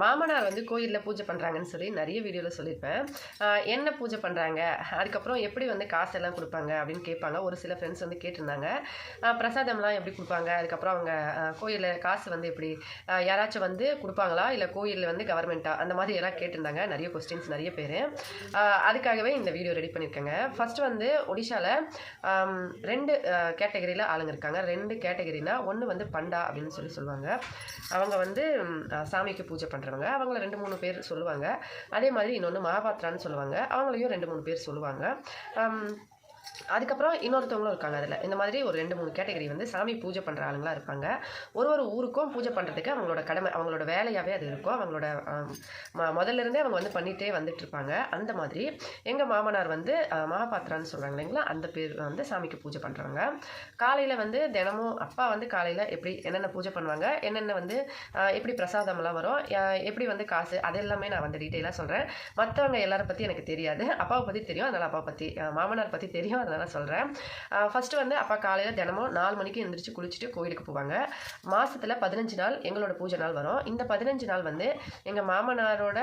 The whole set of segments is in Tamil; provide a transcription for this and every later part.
மாமனார் வந்து கோயிலில் பூஜை பண்ணுறாங்கன்னு சொல்லி நிறைய வீடியோவில் சொல்லியிருப்பேன். என்ன பூஜை பண்ணுறாங்க அதுக்கப்புறம் எப்படி வந்து காசெல்லாம் கொடுப்பாங்க அப்படின்னு கேட்பாங்க. ஒரு சில ஃப்ரெண்ட்ஸ் வந்து கேட்டிருந்தாங்க. பிரசாதம்லாம் எப்படி கொடுப்பாங்க? அதுக்கப்புறம் அவங்க கோயிலில் காசு வந்து எப்படி யாராச்சும் வந்து கொடுப்பாங்களா? இல்லை கோயிலில் வந்து கவர்மெண்ட்டா அந்த மாதிரி எல்லாம் கேட்டிருந்தாங்க. நிறைய கொஸ்டின்ஸ் நிறைய பேர். அதுக்காகவே இந்த வீடியோ ரெடி பண்ணியிருக்கேங்க. ஃபஸ்ட்டு வந்து ஒடிஷாவில் ரெண்டு கேட்டகரியில் ஆளுங்க இருக்காங்க. ரெண்டு கேட்டகரினா ஒன்று வந்து பண்டா அப்படின்னு சொல்லி சொல்லுவாங்க. அவங்க வந்து சாமிக்கு பூஜை பூஜை பண்ணுறவங்க அவங்கள ரெண்டு மூணு பேர் சொல்லுவாங்க. அதே மாதிரி இன்னொன்று மகாபாத்திரான்னு சொல்லுவாங்க. அவங்களையும் ரெண்டு மூணு பேர் சொல்லுவாங்க. அதுக்கப்புறம் இன்னொருத்தவங்களும் இருக்காங்க அதில். இந்த மாதிரி ஒரு ரெண்டு மூணு கேட்டகரி வந்து சாமி பூஜை பண்ணுற ஆளுங்களாக இருப்பாங்க. ஒரு ஒரு ஊருக்கும் பூஜை பண்ணுறதுக்கு அவங்களோட கடமை அவங்களோட வேலையாகவே அது இருக்கும். அவங்களோட ம- முதல்ல இருந்தே அவங்க வந்து பண்ணிகிட்டே வந்துட்டு இருப்பாங்க. அந்த மாதிரி எங்கள் மாமனார் வந்து மகாபாத்திரான்னு சொல்கிறாங்க இல்லைங்களா? அந்த பேர் வந்து சாமிக்கு பூஜை பண்ணுறாங்க காலையில் வந்து தினமும் அப்பா வந்து காலையில் எப்படி என்னென்ன பூஜை பண்ணுவாங்க என்னென்ன வந்து எப்படி பிரசாதம்லாம் வரும் எப்படி வந்து காசு அது எல்லாமே நான் வந்து டீட்டெயிலாக சொல்கிறேன் மற்றவங்க எல்லாரை பற்றி எனக்கு தெரியாது. அப்பாவை பற்றி தெரியும். அதனால் அப்பா பற்றி மாமனார் பற்றி தெரியும். அதனால் சொல்கிறேன் ஃபஸ்ட்டு வந்து அப்பா காலையில் தினமும் நாலு மணிக்கு எழுந்திரிச்சு குளிச்சுட்டு கோயிலுக்கு போவாங்க. மாதத்தில் பதினஞ்சு நாள் எங்களோட பூஜை நாள் வரும். இந்த பதினஞ்சு நாள் வந்து எங்கள் மாமனாரோட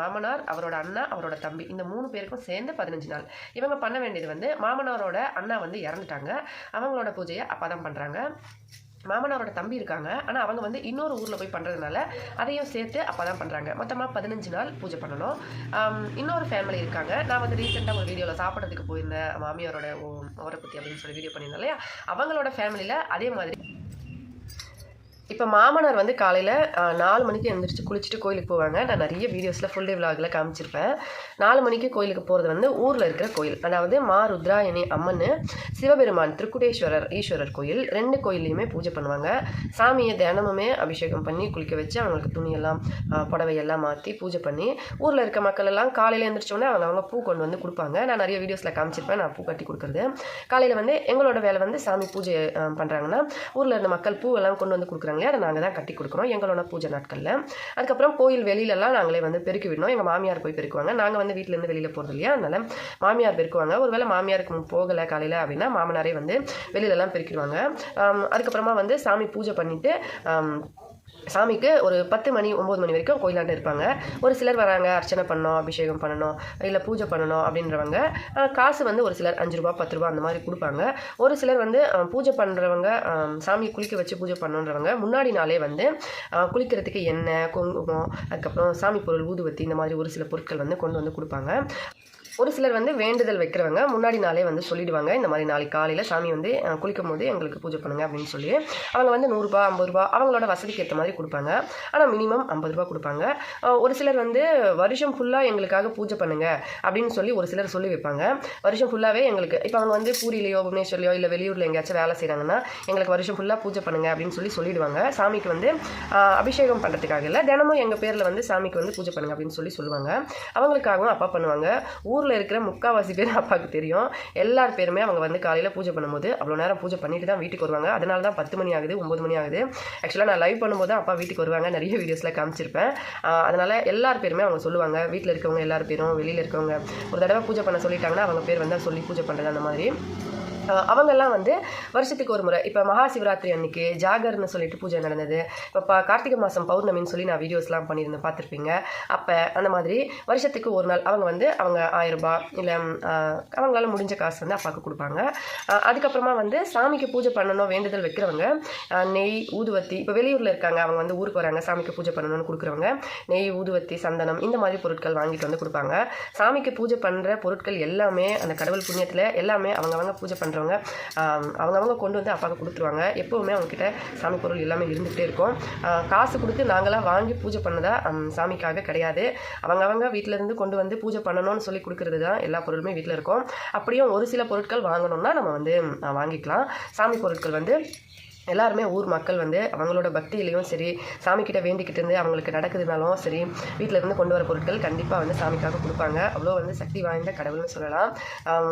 மாமனார் அவரோட அண்ணா அவரோட தம்பி இந்த மூணு பேருக்கும் சேர்ந்து பதினஞ்சு நாள். இவங்க பண்ண வேண்டியது வந்து மாமனாரோட அண்ணா வந்து இறந்துட்டாங்க. அவங்களோட பூஜையை அப்பா தான் பண்ணுறாங்க மாமனாரோட தம்பி இருக்காங்க. ஆனால் அவங்க வந்து இன்னொரு ஊரில் போய் பண்ணுறதுனால அதையும் சேர்த்து அப்போ தான் பண்ணுறாங்க மொத்தமாக பதினஞ்சு நாள் பூஜை பண்ணணும். இன்னொரு ஃபேமிலி இருக்காங்க. நான் வந்து ரீசெண்டாக ஒரு வீடியோவில் சாப்பிட்றதுக்கு போயிருந்தேன். மாமியாரோட ஓ- ஓரை பற்றி அப்படின்னு சொல்லி வீடியோ பண்ணியிருந்தேன் இல்லையா? அவங்களோட ஃபேமிலியில் அதே மாதிரி இப்போ மாமனார் வந்து காலையில் நாலு மணிக்கு எழுந்திரிச்சு குளிச்சுட்டு கோயிலுக்கு போவாங்க. நான் நிறைய வீடியோஸில் ஃபுல் டே விலாகில் காமிச்சிருப்பேன். நாலு மணிக்கு கோயிலுக்கு போகிறது வந்து ஊரில் இருக்கிற கோயில். அதாவது மா ருத்ராயணி அம்மன் சிவபெருமான் திருக்குடேஸ்வரர் ஈஸ்வரர் கோயில். ரெண்டு கோயில்லையுமே பூஜை பண்ணுவாங்க. சாமியை தினமுமே அபிஷேகம் பண்ணி குளிக்க வச்சு அவங்களுக்கு துணியெல்லாம் புடவையெல்லாம் மாற்றி பூஜை பண்ணி ஊரில் இருக்க மக்கள் எல்லாம் காலையில் எழுந்திரிச்சோடனே அவங்க அவங்க பூ கொண்டு வந்து கொடுப்பாங்க. நான் நிறைய வீடியோஸில் காமிச்சிருப்பேன். நான் பூ கட்டி கொடுக்குறது. காலையில் வந்து எங்களோட வேலை வந்து சாமி பூஜை பண்ணுறாங்கன்னா ஊரில் இருந்த மக்கள் பூவெல்லாம் கொண்டு வந்து கொடுக்குறாங்க. இல்லையா அதை நாங்கள் தான் கட்டி கொடுக்குறோம் எங்களோட பூஜை நாட்களில். அதுக்கப்புறம் கோயில் வெளியிலலாம் நாங்களே வந்து பெருக்கி விடணும் எங்கள் மாமியார் போய் பெருக்குவாங்க. நாங்கள் வந்து வீட்டிலேருந்து வெளியில் போகிறது இல்லையா? அதனால் மாமியார் பெருக்குவாங்க. ஒருவேளை மாமியாருக்கு போகலை காலையில் அப்படின்னா மாமனாரே வந்து வெளியிலலாம் பெருக்கிடுவாங்க. அதுக்கப்புறமா வந்து சாமி பூஜை பண்ணிவிட்டு சாமிக்கு ஒரு பத்து மணி ஒம்பது மணி வரைக்கும் கோயிலாண்ட இருப்பாங்க. ஒரு சிலர் வராங்க அர்ச்சனை பண்ணோம் அபிஷேகம் பண்ணணும் இல்லை பூஜை பண்ணணும் அப்படின்றவங்க காசு வந்து ஒரு சிலர் அஞ்சு ரூபா பத்து ரூபா அந்த மாதிரி கொடுப்பாங்க. ஒரு சிலர் வந்து பூஜை பண்ணுறவங்க சாமி குளிக்க வச்சு பூஜை பண்ணுன்றவங்க முன்னாடி நாளே வந்து குளிக்கிறதுக்கு எண்ணெய் குங்குமம் அதுக்கப்புறம் சாமி பொருள் ஊதுவத்தி இந்த மாதிரி ஒரு சில பொருட்கள் வந்து கொண்டு வந்து கொடுப்பாங்க. ஒரு சிலர் வந்து வேண்டுதல் வைக்கிறவங்க முன்னாடி நாளே வந்து சொல்லிடுவாங்க இந்த மாதிரி நாளைக்கு காலையில் சாமி வந்து குளிக்கும் போது எங்களுக்கு பூஜை பண்ணுங்க அப்படின்னு சொல்லி. அவங்க வந்து நூறுரூபா ஐம்பது ரூபா அவங்களோட வசதிக்கு ஏற்ற மாதிரி கொடுப்பாங்க. ஆனால் மினிமம் ஐம்பது ரூபா கொடுப்பாங்க. ஒரு சிலர் வந்து வருஷம் ஃபுல்லாக எங்களுக்காக பூஜை பண்ணுங்க அப்படின்னு சொல்லி ஒரு சிலர் சொல்லி வைப்பாங்க. வருஷம் ஃபுல்லாகவே எங்களுக்கு இப்போ அவங்க வந்து பூரியிலையோ புவனேஸ்வர்லையோ இல்லை வெளியூரில் எங்கேயாச்சும் வேலை செய்கிறாங்கன்னா எங்களுக்கு வருஷம் ஃபுல்லாக பூஜை பண்ணுங்க அப்படின்னு சொல்லி சொல்லிடுவாங்க. சாமிக்கு வந்து அபிஷேகம் பண்ணுறதுக்காக இல்லை தினமும் எங்கள் பேரில் வந்து சாமிக்கு வந்து பூஜை பண்ணுங்க அப்படின்னு சொல்லி சொல்லுவாங்க. அவங்களுக்காகவும் அப்பா பண்ணுவாங்க. ஊர் ஊரில் இருக்கிற முக்கால்வாசி பேர் அப்பாவுக்கு தெரியும். எல்லார் பேருமே அவங்க வந்து காலையில் பூஜை பண்ணும்போது அவ்வளோ நேரம் பூஜை பண்ணிட்டு தான் வீட்டுக்கு வருவாங்க. அதனால தான் பத்து மணி ஆகுது ஒம்பது மணி ஆகுது. ஆக்சுவலாக நான் லைவ் பண்ணும்போது அப்பா வீட்டுக்கு வருவாங்க. நிறைய வீடியோஸில் காமிச்சிருப்பேன். அதனால் எல்லார் பேருமே அவங்க சொல்லுவாங்க. வீட்டில் இருக்கவங்க எல்லார் பேரும் வெளியில் இருக்கவங்க ஒரு தடவை பூஜை பண்ண சொல்லிட்டாங்கன்னா அவங்க பேர் வந்து சொல்லி பூஜை பண்ணுறது அந்த மாதிரி. அவங்கெல்லாம் வந்து வருஷத்துக்கு ஒரு முறை இப்போ மகா சிவராத்திரி அன்னைக்கு ஜாகர்னு சொல்லிட்டு பூஜை நடந்தது. இப்போ கார்த்திகை மாதம் பௌர்ணமின்னு சொல்லி நான் வீடியோஸ்லாம் பண்ணியிருந்தேன் பார்த்துருப்பீங்க. அப்போ அந்த மாதிரி வருஷத்துக்கு ஒரு நாள் அவங்க வந்து அவங்க ஆயிரம் ரூபாய் இல்லை அவங்களால முடிஞ்ச காசு வந்து அப்பாவுக்கு கொடுப்பாங்க. அதுக்கப்புறமா வந்து சாமிக்கு பூஜை பண்ணணும் வேண்டுதல் வைக்கிறவங்க நெய் ஊதுவத்தி இப்போ வெளியூரில் இருக்காங்க அவங்க வந்து ஊருக்கு வராங்க சாமிக்கு பூஜை பண்ணணும்னு கொடுக்குறவங்க நெய் ஊதுவத்தி சந்தனம் இந்த மாதிரி பொருட்கள் வாங்கிட்டு வந்து கொடுப்பாங்க. சாமிக்கு பூஜை பண்ணுற பொருட்கள் எல்லாமே அந்த கடவுள் புண்ணியத்தில் எல்லாமே அவங்கவங்க பூஜை பண்ணுறவங்க அவங்கவங்க கொண்டு வந்து அப்பாவுக்கு கொடுத்துருவாங்க. எப்போவுமே அவங்கக்கிட்ட சாமி பொருள் எல்லாமே இருந்துகிட்டே இருக்கும். காசு கொடுத்து நாங்களாம் வாங்கி பூஜை பண்ணதா சாமிக்காக கிடையாது. அவங்க அவங்க வீட்டிலேருந்து கொண்டு வந்து பூஜை பண்ணணும்னு சொல்லி கொடுக்கறது தான் எல்லா பொருளுமே வீட்டில் இருக்கும். அப்படியும் ஒரு சில பொருட்கள் வாங்கணும்னா நம்ம வந்து வாங்கிக்கலாம். சாமி பொருட்கள் வந்து எல்லாருமே ஊர் மக்கள் வந்து அவங்களோட பக்தியிலையும் சரி சாமிக்கிட்ட வேண்டிக்கிட்டு இருந்து அவங்களுக்கு நடக்குதுனாலும் சரி வீட்டில் இருந்து கொண்டு வர பொருட்கள் கண்டிப்பாக வந்து சாமிக்காக கொடுப்பாங்க. அவ்வளோ வந்து சக்தி வாய்ந்த கடவுள்னு சொல்லலாம்.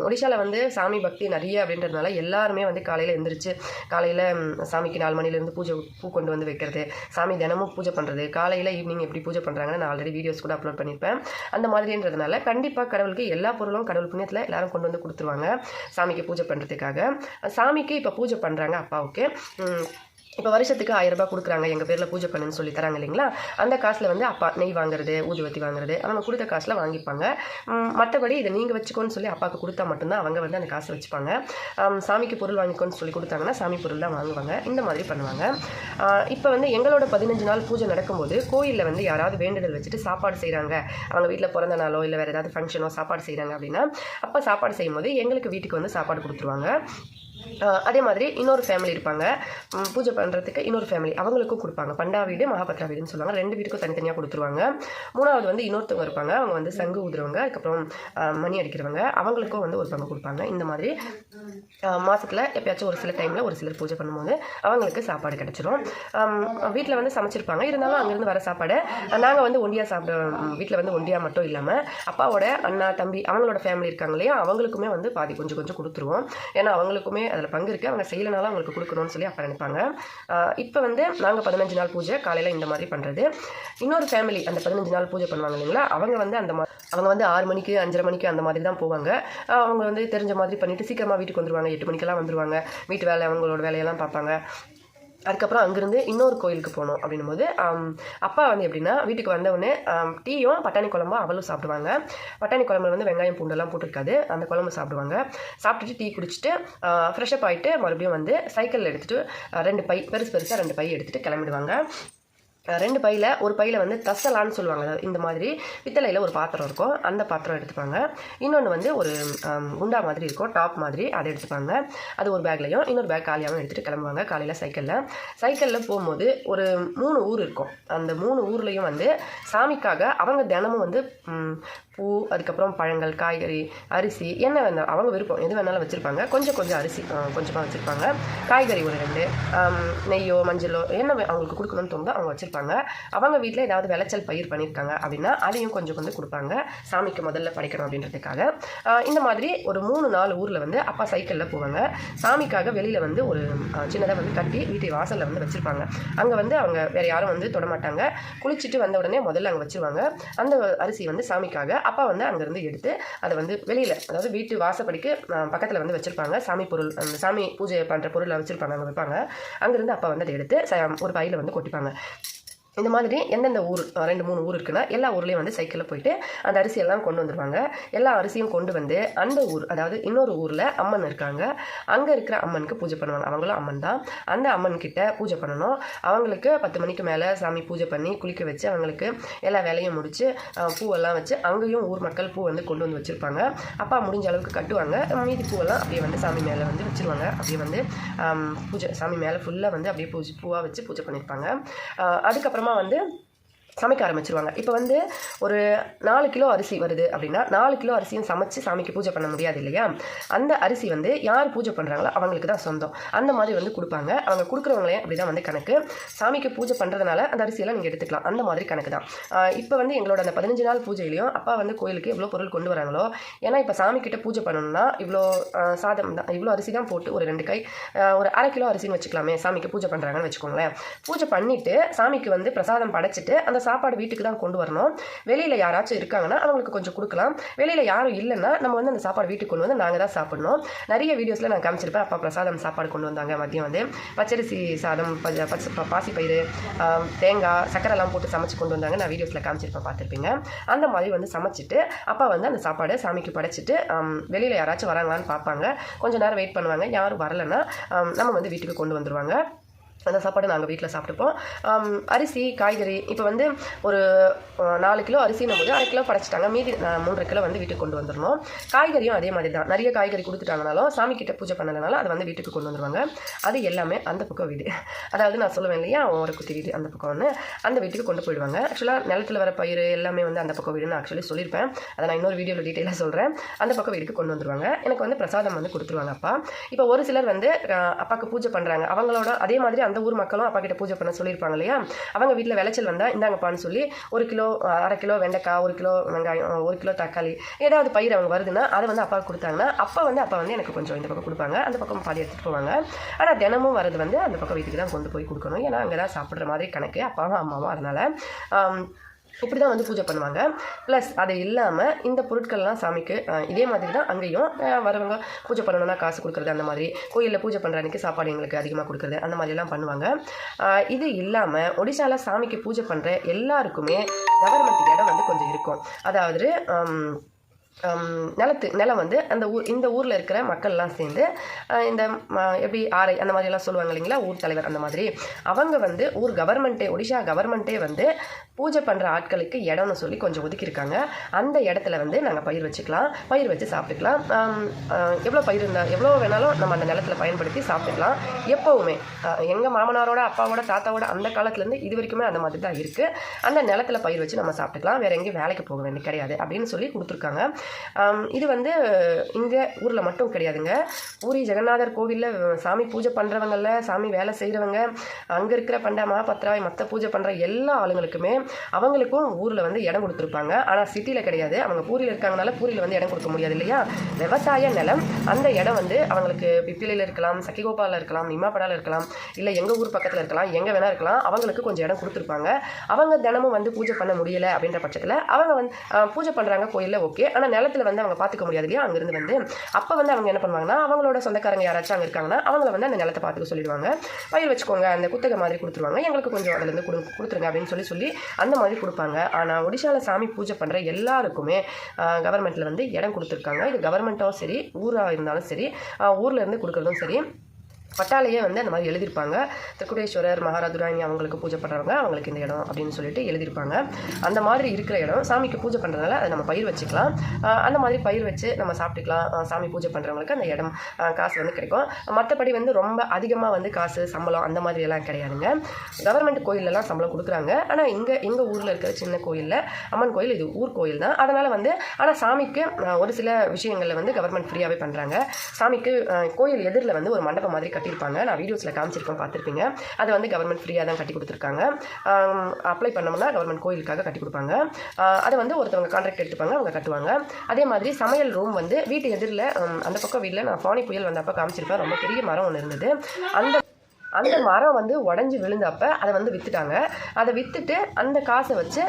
ஒடிஷாவில் வந்து சாமி பக்தி நிறைய அப்படின்றதுனால எல்லாருமே வந்து காலையில் எழுந்திரிச்சு காலையில் சாமிக்கு நாலு மணிலேருந்து பூஜை பூ கொண்டு வந்து வைக்கிறது சாமி தினமும் பூஜை பண்ணுறது காலையில் ஈவினிங் எப்படி பூஜை பண்ணுறாங்கன்னு நான் ஆல்ரெடி வீடியோஸ் கூட அப்லோட் பண்ணியிருப்பேன். அந்த மாதிரின்றதுனால கண்டிப்பாக கடவுளுக்கு எல்லா பொருளும் கடவுள் புண்ணியத்தில் எல்லாரும் கொண்டு வந்து கொடுத்துருவாங்க சாமிக்கு பூஜை பண்ணுறதுக்காக சாமிக்கு இப்போ பூஜை பண்ணுறாங்க அப்பாவுக்கு. இப்போ வருஷத்துக்கு ஆயிரம் ரூபாய் கொடுக்குறாங்க. எங்கள் பேரில் பூஜை பண்ணுன்னு சொல்லி தராங்க இல்லைங்களா? அந்த காசில் வந்து அப்பா நெய் வாங்குறது ஊதுவத்தி வாங்குறது அவங்க கொடுத்த காசில் வாங்கிப்பாங்க. மற்றபடி இதை நீங்கள் வச்சுக்கோன்னு சொல்லி அப்பாவுக்கு கொடுத்தா மட்டும்தான் அவங்க வந்து அந்த காசை வச்சுப்பாங்க. சாமிக்கு பொருள் வாங்கிக்கோன்னு சொல்லி கொடுத்தாங்கன்னா சாமி பொருள் தான் வாங்குவாங்க. இந்த மாதிரி பண்ணுவாங்க. இப்போ வந்து எங்களோட பதினஞ்சு நாள் பூஜை நடக்கும்போது கோயிலில் வந்து யாராவது வேண்டுதல் வச்சுட்டு சாப்பாடு செய்கிறாங்க அவங்க வீட்டில் பிறந்த நாளோ இல்லை வேறு ஏதாவது ஃபங்க்ஷனோ சாப்பாடு செய்கிறாங்க அப்படின்னா அப்போ சாப்பாடு செய்யும்போது எங்களுக்கு வீட்டுக்கு வந்து சாப்பாடு கொடுத்துருவாங்க. அதே மாதிரி இன்னொரு ஃபேமிலி இருப்பாங்க. பூஜை பண்ணுறதுக்கு இன்னொரு ஃபேமிலி அவங்களுக்கும் கொடுப்பாங்க. பண்டா வீடு மகாபத்ரா வீடுன்னு சொல்லுவாங்க. ரெண்டு வீட்டுக்கும் தனித்தனியாக கொடுத்துருவாங்க. மூணாவது வந்து இன்னொருத்தவங்க இருப்பாங்க. அவங்க வந்து சங்கு ஊதுறவங்க அதுக்கப்புறம் மணி அடிக்கிறவங்க. அவங்களுக்கும் வந்து ஒரு பங்கு கொடுப்பாங்க. இந்த மாதிரி மாதத்தில் எப்பயாச்சும் ஒரு சில டைமில் ஒரு சிலர் பூஜை பண்ணும்போது அவங்களுக்கு சாப்பாடு கிடச்சிரும். வீட்டில் வந்து சமைச்சிருப்பாங்க. இருந்தாலும் அங்கேருந்து வர சாப்பாடு நாங்கள் வந்து ஒண்டியாக சாப்பிட வீட்டில் வந்து ஒண்டியாக மட்டும் இல்லாமல் அப்பாவோட அண்ணா தம்பி அவங்களோட ஃபேமிலி இருக்காங்க இல்லையா அவங்களுக்குமே வந்து பாதி கொஞ்சம் கொஞ்சம் கொடுத்துருவோம். ஏன்னா அவங்களுக்குமே அதில் பங்கு இருக்குது அவங்க செய்யலைனாலும் அவங்களுக்கு கொடுக்கணும்னு சொல்லி அப்போ நினைப்பாங்க. இப்போ வந்து நாங்கள் பதினஞ்சு நாள் பூஜை காலையில் இந்த மாதிரி பண்ணுறது இன்னொரு ஃபேமிலி அந்த பதினஞ்சு நாள் பூஜை பண்ணுவாங்க இல்லைங்களா? அவங்க வந்து அந்த மா அவங்க வந்து ஆறு மணிக்கு அஞ்சரை மணிக்கு அந்த மாதிரி தான் போவாங்க. அவங்க வந்து தெரிஞ்ச மாதிரி பண்ணிவிட்டு சீக்கிரமாக வீட்டுக்கு வந்துருவாங்க. எட்டு மணிக்கெல்லாம் வந்துருவாங்க. வீட்டு வேலை அவங்களோட வேலையெல்லாம் பார்ப்பாங்க. அதுக்கப்புறம் அங்கேருந்து இன்னொரு கோயிலுக்கு போனோம் அப்படின்னும் போது அப்பா வந்து எப்படின்னா வீட்டுக்கு வந்தவுடனே டீயும் பட்டாணி குழம்பும் அவளும் சாப்பிடுவாங்க. பட்டாணி குழம்புல வந்து வெங்காயம் பூண்டெல்லாம் போட்டிருக்காது. அந்த குழம்பு சாப்பிடுவாங்க. சாப்பிட்டுட்டு டீ குடிச்சிட்டு ஃப்ரெஷ்அப் ஆகிட்டு மறுபடியும் வந்து சைக்கிளில் எடுத்துகிட்டு ரெண்டு பை பெருசு பெருசாக ரெண்டு பை எடுத்துகிட்டு கிளம்பிடுவாங்க. ரெண்டு பையில் ஒரு பையில் வந்து தசலான்னு சொல்லுவாங்க. அதாவது இந்த மாதிரி பித்தளையில் ஒரு பாத்திரம் இருக்கும். அந்த பாத்திரம் எடுத்துப்பாங்க. இன்னொன்று வந்து ஒரு உண்டா குண்டா மாதிரி இருக்கும். டாப் மாதிரி அதை எடுத்துப்பாங்க. அது ஒரு பேக்லையும் இன்னொரு பேக் காலியாகவும் எடுத்துகிட்டு கிளம்புவாங்க. காலையில் சைக்கிளில் சைக்கிளில் போகும்போது ஒரு மூணு ஊர் இருக்கும். அந்த மூணு ஊர்லேயும் வந்து சாமிக்காக அவங்க தினமும் வந்து பூ அதுக்கப்புறம் பழங்கள் காய்கறி அரிசி என்ன வேணாலும் அவங்க விருப்பம் எது வேணாலும் வச்சுருப்பாங்க. கொஞ்சம் கொஞ்சம் அரிசி கொஞ்சமாக வச்சுருப்பாங்க. காய்கறி ஒரு ரெண்டு நெய்யோ மஞ்சளோ என்ன அவங்களுக்கு கொடுக்கணும்னு தோணுதோ அவங்க வச்சுருப்பாங்க. அவங்க வீட்டில் ஏதாவது விளைச்சல் பயிர் பண்ணியிருக்காங்க அப்படின்னா அதையும் கொஞ்சம் கொஞ்சம் கொடுப்பாங்க. சாமிக்கு முதல்ல படைக்கணும் அப்படின்றதுக்காக. இந்த மாதிரி ஒரு மூணு நாலு ஊரில் வந்து அப்பா சைக்கிளில் போவாங்க. சாமிக்காக வெளியில் வந்து ஒரு சின்னதாக வந்து கட்டி வீட்டு வாசலில் வந்து வச்சுருப்பாங்க. அங்கே வந்து அவங்க வேறு யாரும் வந்து தொடமாட்டாங்க குளிச்சுட்டு வந்த உடனே முதல்ல அங்கே வச்சுருவாங்க. அந்த அரிசி வந்து சாமிக்காக அப்பா வந்து அங்கேருந்து எடுத்து அதை வந்து வெளியில் அதாவது வீட்டு வாசப்படிக்கு பக்கத்தில் வந்து வச்சுருப்பாங்க. சாமி பொருள் அந்த சாமி பூஜை பண்ணுற பொருளை வச்சுருப்பாங்க அங்கே வைப்பாங்க. அங்கேருந்து அப்பா வந்து அதை எடுத்து ச- ஒரு பையில் வந்து கொட்டிப்பாங்க. இந்த மாதிரி எந்தெந்த ஊர் ரெண்டு மூணு ஊர் இருக்குன்னா எல்லா ஊர்லேயும் வந்து சைக்கிளில் போயிட்டு அந்த அரிசியெல்லாம் கொண்டு வந்துடுவாங்க எல்லா அரிசியும் கொண்டு வந்து அந்த ஊர் அதாவது இன்னொரு ஊரில் அம்மன் இருக்காங்க. அங்கே இருக்கிற அம்மனுக்கு பூஜை பண்ணுவாங்க. அவங்களும் அம்மன் தான். அந்த அம்மன் கிட்ட பூஜை பண்ணணும். அவங்களுக்கு பத்து மணிக்கு மேலே சாமி பூஜை பண்ணி குளிக்க வச்சு அவங்களுக்கு எல்லா வேலையும் முடித்து பூவெல்லாம் வச்சு அங்கேயும் ஊர் மக்கள் பூ வந்து கொண்டு வந்து வச்சுருப்பாங்க. அப்பா முடிஞ்ச அளவுக்கு கட்டுவாங்க. மீதி பூவெல்லாம் அப்படியே வந்து சாமி மேலே வந்து வச்சுருவாங்க. அப்படியே வந்து பூஜை சாமி மேலே ஃபுல்லாக வந்து அப்படியே பூஜை பூவாக வச்சு பூஜை பண்ணியிருப்பாங்க அதுக்கப்புறம் அதுக்கப்புறமா வந்து சமைக்க ஆரம்பிச்சிருவாங்க. இப்போ வந்து ஒரு நாலு கிலோ அரிசி வருது அப்படின்னா நாலு கிலோ அரிசியும் சமைச்சு சாமிக்கு பூஜை பண்ண முடியாது இல்லையா? அந்த அரிசி வந்து யார் பூஜை பண்ணுறாங்களோ அவங்களுக்கு தான் சொந்தம். அந்த மாதிரி வந்து கொடுப்பாங்க. அவங்க கொடுக்குறவங்களே அப்படி தான் வந்து கணக்கு. சாமிக்கு பூஜை பண்ணுறதுனால அந்த அரிசியெல்லாம் நீங்கள் எடுத்துக்கலாம். அந்த மாதிரி கணக்கு தான். இப்போ வந்து எங்களோட அந்த பதினஞ்சு நாள் பூஜையிலையும் அப்பா வந்து கோயிலுக்கு எவ்வளோ பொருள் கொண்டு வராங்களோ ஏன்னா இப்போ சாமிக்கிட்ட பூஜை பண்ணணும்னா இவ்வளோ சாதம் தான் இவ்வளோ அரிசி தான் போட்டு ஒரு ரெண்டு கை ஒரு அரை கிலோ அரிசின்னு வச்சுக்கலாமே சாமிக்கு பூஜை பண்ணுறாங்கன்னு வச்சுக்கோங்களேன். பூஜை பண்ணிவிட்டு சாமிக்கு வந்து பிரசாதம் படைச்சிட்டு அந்த சாப்பாடு வீட்டுக்கு தான் கொண்டு வரணும். வெளியில் யாராச்சும் இருக்காங்கன்னா அவங்களுக்கு கொஞ்சம் கொடுக்கலாம். வெளியில் யாரும் இல்லைன்னா நம்ம வந்து அந்த சாப்பாடு வீட்டுக்கு கொண்டு வந்து நாங்கள் தான் சாப்பிடணும். நிறைய வீடியோஸில் நான் காமிச்சிருப்பேன். அப்பா பிரசாதம் சாப்பாடு கொண்டு வந்தாங்க மதியம் வந்து. பச்சரிசி சாதம் பச்ச பாசிப்பயிறு தேங்காய் சக்கரைலாம் போட்டு சமைச்சு கொண்டு வந்தாங்க. நான் வீடியோஸில் காமிச்சிருப்பேன். பார்த்துருப்பீங்க. அந்த மாதிரி வந்து சமைச்சிட்டு அப்பா வந்து அந்த சாப்பாடை சாமிக்கு படைச்சிட்டு வெளியில் யாராச்சும் வராங்களான்னு பார்ப்பாங்க. கொஞ்சம் நேரம் வெயிட் பண்ணுவாங்க. யாரும் வரலைன்னா நம்ம வந்து வீட்டுக்கு கொண்டு வந்துருவாங்க. அந்த சாப்பாடு நாங்கள் வீட்டில் சாப்பிட்டுப்போம். அரிசி காய்கறி இப்போ வந்து ஒரு நாலு கிலோ அரிசினும் போது அரை கிலோ படைச்சிட்டாங்க. மீதி அஹ், மூன்றரை கிலோ வந்து வீட்டுக்கு கொண்டு வந்துடணும் காய்கறியும் அதே மாதிரி தான் நிறைய காய்கறி கொடுத்துட்டாங்கனாலும் சாமி கிட்ட பூஜை பண்ணதுனால அதை வந்து வீட்டுக்கு கொண்டு வந்துருவாங்க. அது எல்லாமே அந்த பக்கம் வீடு. அதாவது நான் சொல்லுவேன் இல்லையா ஒரு குத்தி வீடு அந்த பக்கம் ஒன்று அந்த வீட்டுக்கு கொண்டு போயிடுவாங்க. ஆக்சுவலாக நிலத்தில் வர பயிர் எல்லாமே வந்து அந்த பக்கம் வீடுன்னு ஆக்சுவலி சொல்லியிருப்பேன். அதை நான் இன்னொரு வீடியோவில் டீட்டெயிலாக சொல்கிறேன் அந்த பக்கம் வீட்டுக்கு கொண்டு வந்துருவாங்க. எனக்கு வந்து பிரசாதம் வந்து கொடுத்துருவாங்க அப்பா. இப்போ ஒரு சிலர் வந்து அப்பாவுக்கு பூஜை பண்ணுறாங்க அவங்களோட அதே மாதிரி அந்த ஊர் மக்களும் அப்பா கிட்ட பூஜை பண்ண சொல்லியிருப்பாங்க இல்லையா? அவங்க வீட்டில் விளைச்சல் வந்தால் இந்தாங்கப்பான்னு சொல்லி ஒரு கிலோ அரை கிலோ வெண்டைக்காய் ஒரு கிலோ வெங்காயம் ஒரு கிலோ தக்காளி ஏதாவது பயிர் அவங்க வருதுன்னா அதை வந்து அப்பாவுக்கு கொடுத்தாங்கன்னா அப்பா வந்து அப்பா வந்து எனக்கு கொஞ்சம் இந்த பக்கம் கொடுப்பாங்க. அந்த பக்கம் பாதி எடுத்துகிட்டு போவாங்க. ஆனால் தினமும் வரது வந்து அந்த பக்கம் வீட்டுக்கு தான் கொண்டு போய் கொடுக்கணும். ஏன்னா அங்கே தான் சாப்பிட்ற மாதிரி கணக்கு அப்பாவும் அம்மாவும் அதனால் இப்படி தான் வந்து பூஜை பண்ணுவாங்க. ப்ளஸ் அது இல்லாமல் இந்த பொருட்கள்லாம் சாமிக்கு இதே மாதிரி தான் அங்கேயும் வரவங்க பூஜை பண்ணணும்னா காசு கொடுக்குறது அந்த மாதிரி கோயிலில் பூஜை பண்ணுற அன்றைக்கி சாப்பாடு எங்களுக்கு அதிகமாக கொடுக்குறது அந்த மாதிரிலாம் பண்ணுவாங்க. இது இல்லாமல் ஒடிசால சாமிக்கு பூஜை பண்ணுற எல்லாருக்குமே கவர்மெண்ட் இடம் வந்து கொஞ்சம் இருக்கும். அதாவது நிலத்து நிலம் வந்து அந்த ஊர் இந்த ஊரில் இருக்கிற மக்கள்லாம் சேர்ந்து இந்த எப்படி ஆரை அந்த மாதிரிலாம் சொல்லுவாங்க இல்லைங்களா? ஊர் தலைவர் அந்த மாதிரி. அவங்க வந்து ஊர் கவர்மெண்ட்டே ஒடிஷா கவர்மெண்ட்டே வந்து பூஜை பண்ணுற ஆட்களுக்கு இடம்னு சொல்லி கொஞ்சம் ஒதுக்கியிருக்காங்க. அந்த இடத்துல வந்து நாங்கள் பயிர் வச்சுக்கலாம். பயிர் வச்சு சாப்பிட்டுக்கலாம். எவ்வளோ பயிர் இருந்தால் எவ்வளோ வேணாலும் நம்ம அந்த நிலத்துல பயன்படுத்தி சாப்பிட்டுக்கலாம். எப்போவுமே எங்கள் மாமனாரோட அப்பாவோட தாத்தாவோட அந்த காலத்துலேருந்து இது வரைக்குமே அந்த மாதிரி தான் இருக்குது அந்த நிலத்துல பயிர் வச்சு நம்ம சாப்பிட்டுக்கலாம். வேறு எங்கேயும் வேலைக்கு போக வேண்டிய கிடையாது அப்படின்னு சொல்லி கொடுத்துருக்காங்க. இது வந்து இங்கே ஊரில் மட்டும் கிடையாதுங்க. பூரி ஜெகநாதர் கோவிலில் சாமி பூஜை பண்ணுறவங்கள சாமி வேலை செய்கிறவங்க அங்கே இருக்கிற பண்டா மகாபத்ராவை மற்ற பூஜை பண்ணுற எல்லா ஆளுங்களுக்குமே அவங்களுக்கும் ஊரில் வந்து இடம் கொடுத்துருப்பாங்க. ஆனால் சிட்டியில் கிடையாது. அவங்க பூரியில் இருக்காங்கனால பூரியில் வந்து இடம் கொடுக்க முடியாது இல்லையா? விவசாய நிலம் அந்த இடம் வந்து அவங்களுக்கு பிப்பிலையில் இருக்கலாம் சக்கிகோபாலில் இருக்கலாம் நிம்மாப்படாவில் இருக்கலாம் இல்லை எங்கள் ஊர் பக்கத்தில் இருக்கலாம் எங்கே வேணால் இருக்கலாம் அவங்களுக்கு கொஞ்சம் இடம் கொடுத்துருப்பாங்க. அவங்க தினமும் வந்து பூஜை பண்ண முடியல அப்படின்ற பட்சத்தில் அவங்க வந்து பூஜை பண்ணுறாங்க கோயிலில் ஓகே. ஆனால் நிலத்துல வந்து அவங்க பார்த்துக்க முடியாது இல்லையா? அங்கேருந்து வந்து. அப்போ வந்து அவங்க என்ன பண்ணுவாங்கன்னா அவங்களோட சொந்தக்காரங்க யாராச்சும் அங்கே இருக்காங்கன்னா அவங்கள வந்து அந்த நிலத்தை பார்த்துக்க சொல்லிடுவாங்க. பயிர் வச்சுக்கோங்க அந்த குத்தகை மாதிரி கொடுத்துருவாங்க. எங்களுக்கு கொஞ்சம் அதுலேருந்து கொடு கொடுத்துருங்க அப்படின்னு சொல்லி சொல்லி அந்த மாதிரி கொடுப்பாங்க. ஆனால் ஒடிஷாவில் சாமி பூஜை பண்ணுற எல்லாருக்குமே கவர்மெண்ட்டில் வந்து இடம் கொடுத்துருக்காங்க. இது கவர்மெண்ட்டும் சரி ஊராக இருந்தாலும் சரி ஊரில் இருந்து கொடுக்குறதும் சரி. பட்டாலேயே வந்து அந்த மாதிரி எழுதியிருப்பாங்க. திருக்குடேஸ்வரர் மகாராதுராணி அவங்களுக்கு பூஜை பண்ணுறவங்க அவங்களுக்கு இந்த இடம் அப்படின்னு சொல்லிட்டு எழுதியிருப்பாங்க. அந்த மாதிரி இருக்கிற இடம் சாமிக்கு பூஜை பண்ணுறதுனால அதை நம்ம பயிர் வச்சுக்கலாம். அந்த மாதிரி பயிர் வச்சு நம்ம சாப்பிட்டுக்கலாம். சாமி பூஜை பண்ணுறவங்களுக்கு அந்த இடம் காசு வந்து கிடைக்கும். மற்றபடி வந்து ரொம்ப அதிகமாக வந்து காசு சம்பளம் அந்த மாதிரி எல்லாம் கிடையாதுங்க. கவர்மெண்ட் கோயிலெல்லாம் சம்பளம் கொடுக்குறாங்க. ஆனால் இங்கே எங்கள் ஊரில் இருக்கிற சின்ன கோயிலில் அம்மன் கோயில் இது ஊர் கோயில் தான். அதனால் வந்து ஆனால் சாமிக்கு ஒரு சில விஷயங்களில் வந்து கவர்மெண்ட் ஃப்ரீயாகவே பண்ணுறாங்க சாமிக்கு கோயில் எதிரில் வந்து ஒரு மண்டபம் மாதிரி கட்டியிருப்பாங்க. நான் வீடியோஸில் காமிச்சிருக்கேன் பார்த்துருப்பீங்க. அதை வந்து கவர்மெண்ட் ஃப்ரீயாக தான் கட்டி கொடுத்துருக்காங்க. அப்ளை பண்ணோம்னா கவர்மெண்ட் கோயிலுக்காக கட்டி கொடுப்பாங்க. அதை வந்து ஒருத்தவங்க கான்ட்ராக்ட் எடுத்துப்பாங்க அவங்க கட்டுவாங்க. அதே மாதிரி சமையல் ரூம் வந்து வீட்டு எதிரில் அந்த பக்கம் வீட்டில் நான் ஃபானி புயல் வந்தப்போ காமிச்சிருப்பேன். ரொம்ப பெரிய மரம் ஒன்று இருந்தது. அந்த அந்த மரம் வந்து உடஞ்சி விழுந்தப்ப அதை வந்து விற்றுட்டாங்க அதை விற்றுட்டு அந்த காசை வச்சு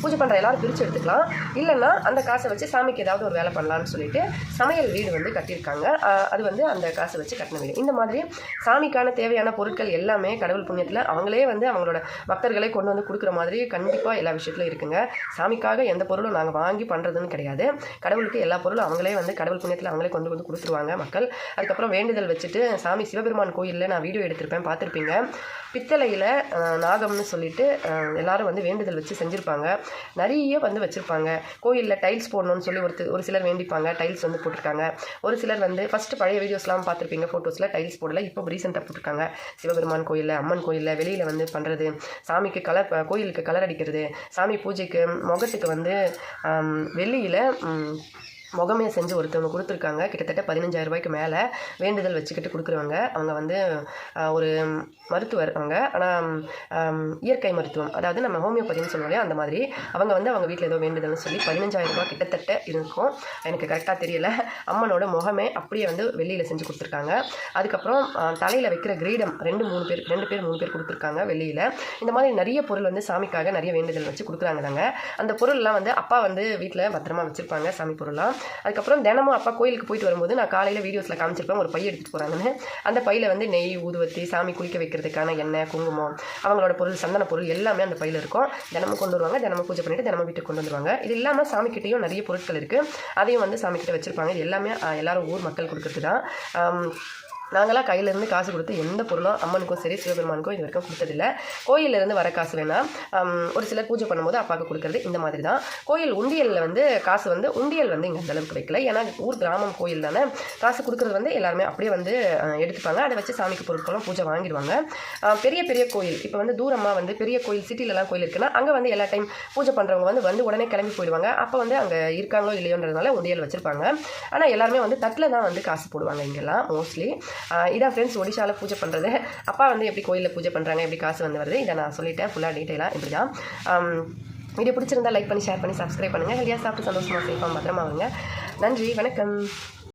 பூஜை பண்ணுற எல்லாரும் பிரித்து எடுத்துக்கலாம். இல்லைன்னா அந்த காசை வச்சு சாமிக்கு ஏதாவது ஒரு வேலை பண்ணலான்னு சொல்லிட்டு சமையல் வீடு வந்து கட்டியிருக்காங்க. அது வந்து அந்த காசை வச்சு கட்டின வீடு. இந்த மாதிரி சாமிக்கான தேவையான பொருட்கள் எல்லாமே கடவுள் புண்ணியத்தில் அவங்களே வந்து அவங்களோட பக்தர்களே கொண்டு வந்து கொடுக்குற மாதிரி கண்டிப்பாக எல்லா விஷயத்துலையும் இருக்குங்க. சாமிக்காக எந்த பொருளும் நாங்கள் வாங்கி பண்ணுறதுன்னு கிடையாது. கடவுளுக்கு எல்லா பொருளும் அவங்களே வந்து கடவுள் புண்ணியத்தில் அவங்களே கொண்டு வந்து கொடுத்துருவாங்க மக்கள். அதுக்கப்புறம் வேண்டுதல் வச்சுட்டு சாமி சிவபெருமான் கோயிலில் நான் வீடியோ எடுத்திருப்பேன் பார்த்துருப்பீங்க. பித்தளையில் நாகம்னு சொல்லிட்டு எல்லாரும் வந்து வேண்டுதல் வச்சு செஞ்சுருப்பாங்க. நிறைய வந்து வச்சுருப்பாங்க. கோயிலில் டைல்ஸ் போடணும்னு சொல்லி ஒரு ஒரு சிலர் வேண்டிப்பாங்க. டைல்ஸ் வந்து போட்டிருக்காங்க. ஒரு சிலர் வந்து ஃபஸ்ட்டு பழைய வீடியோஸ்லாம் பார்த்துருப்பீங்க. ஃபோட்டோஸில் டைல்ஸ் போடல. இப்போ ரீசெண்டாக போட்டிருக்காங்க. சிவபெருமான் கோயிலில் அம்மன் கோயிலில் வெளியில் வந்து பண்ணுறது சாமிக்கு கலர் கோயிலுக்கு கலர் அடிக்கிறது. சாமி பூஜைக்கு முகத்துக்கு வந்து வெளியில் வெள்ளியில் முகமே செஞ்சு ஒருத்தவங்க கொடுத்துருக்காங்க. கிட்டத்தட்ட பதினஞ்சாயிரம் ரூபாய்க்கு மேலே வேண்டுதல் வச்சுக்கிட்டு கொடுக்குறவங்க. அவங்க வந்து ஒரு மருத்துவர் அவங்க. ஆனால் இயற்கை மருத்துவம். அதாவது நம்ம ஹோமியோபதின்னு சொல்லுவோம் இல்லையா அந்த மாதிரி. அவங்க வந்து அவங்க வீட்டில் ஏதோ வேண்டுதல்னு சொல்லி பதினஞ்சாயிரம் ரூபாய் கிட்டத்தட்ட இருக்கும். எனக்கு கரெக்டாக தெரியல. அம்மனோட முகமே அப்படியே வந்து வெள்ளியில் செஞ்சு கொடுத்துருக்காங்க. அதுக்கப்புறம் தலையில் வைக்கிற கிரீடம் ரெண்டு மூணு பேர் ரெண்டு பேர் மூணு பேர் கொடுத்துருக்காங்க வெளியில் இந்த மாதிரி நிறைய பொருள் வந்து சாமிக்காக நிறைய வேண்டுதல் வச்சு கொடுக்குறாங்க தாங்க. அந்த பொருள்லாம் வந்து அப்பா வந்து வீட்டில் பத்திரமா வச்சுருப்பாங்க சாமி பொருள்லாம். அதுக்கப்புறம் தினமும் அப்பா கோயிலுக்கு போயிட்டு வரும்போது நான் காலையில் வீடியோஸில் காமிச்சிருப்பேன். ஒரு பைய எடுத்துகிட்டு போகிறாங்கன்னு அந்த பையில் வந்து நெய் ஊதுவத்தி சாமி குளிக்க வைக்கிறதுக்கான எண்ணெய் குங்குமம் அவங்களோட பொருள் சந்தன பொருள் எல்லாமே அந்த பையில் இருக்கும். தினமும் கொண்டு வருவாங்க. தினமும் பூஜை பண்ணிட்டு தினமும் வீட்டுக்கு கொண்டு வந்துருவாங்க. இது இல்லாமல் சாமிக்கிட்டேயும் நிறைய பொருட்கள் இருக்குது அதையும் வந்து சாமிக்கிட்ட வச்சுருப்பாங்க. இது எல்லாமே எல்லாரும் ஊர் மக்கள் கொடுக்குறது தான் நாங்களாம் கையிலேருந்து காசு கொடுத்து எந்த பொருளும் அம்மனுக்கும் சரி சிவபெருமானுக்கும் இது வரைக்கும் கொடுத்ததில்லை. கோயிலேருந்து வர காசு வேணால் ஒரு சிலர் பூஜை பண்ணும்போது அப்பாவுக்கு கொடுக்குறது இந்த மாதிரி தான். கோயில் உண்டியலில் வந்து காசு வந்து உண்டியல் வந்து இங்கே அந்தளவுக்கு வைக்கல. ஏன்னா ஊர் கிராமம் கோயில் தானே காசு கொடுக்குறது வந்து எல்லாருமே அப்படியே வந்து எடுத்துப்பாங்க. அதை வச்சு சாமிக்கு பொருட்களும் பூஜை வாங்கிடுவாங்க. பெரிய பெரிய கோயில் இப்போ வந்து தூரமாக வந்து பெரிய கோயில் சிட்டிலலாம் கோயில் இருக்குன்னா அங்கே வந்து எல்லா டைம் பூஜை பண்ணுறவங்க வந்து வந்து உடனே கிளம்பி போயிடுவாங்க. அப்போ வந்து அங்கே இருக்காங்களோ இல்லையோன்றதுனால உண்டியல் வச்சுருப்பாங்க. ஆனால் எல்லாருமே வந்து தட்டில் தான் வந்து காசு போடுவாங்க இங்கெல்லாம் மோஸ்ட்லி இதான் ஃப்ரெண்ட்ஸ் ஒடிஷாவில் பூஜை பண்ணுறது அப்பா வந்து எப்படி கோயிலில் பூஜை பண்ணுறாங்க எப்படி காசு வந்து வருது இதை நான் சொல்லிட்டேன். ஃபுல்லாக டீட்டெயிலாக இப்படி தான் வீடியோ பிடிச்சிருந்தா லைக் பண்ணி ஷேர் பண்ணி சப்ஸ்கிரைப் பண்ணுங்கள் ஹெல்தியாக சாப்பிட்டு சந்தோஷமாக சேஃபாக பத்திரமா வருங்க நன்றி வணக்கம்.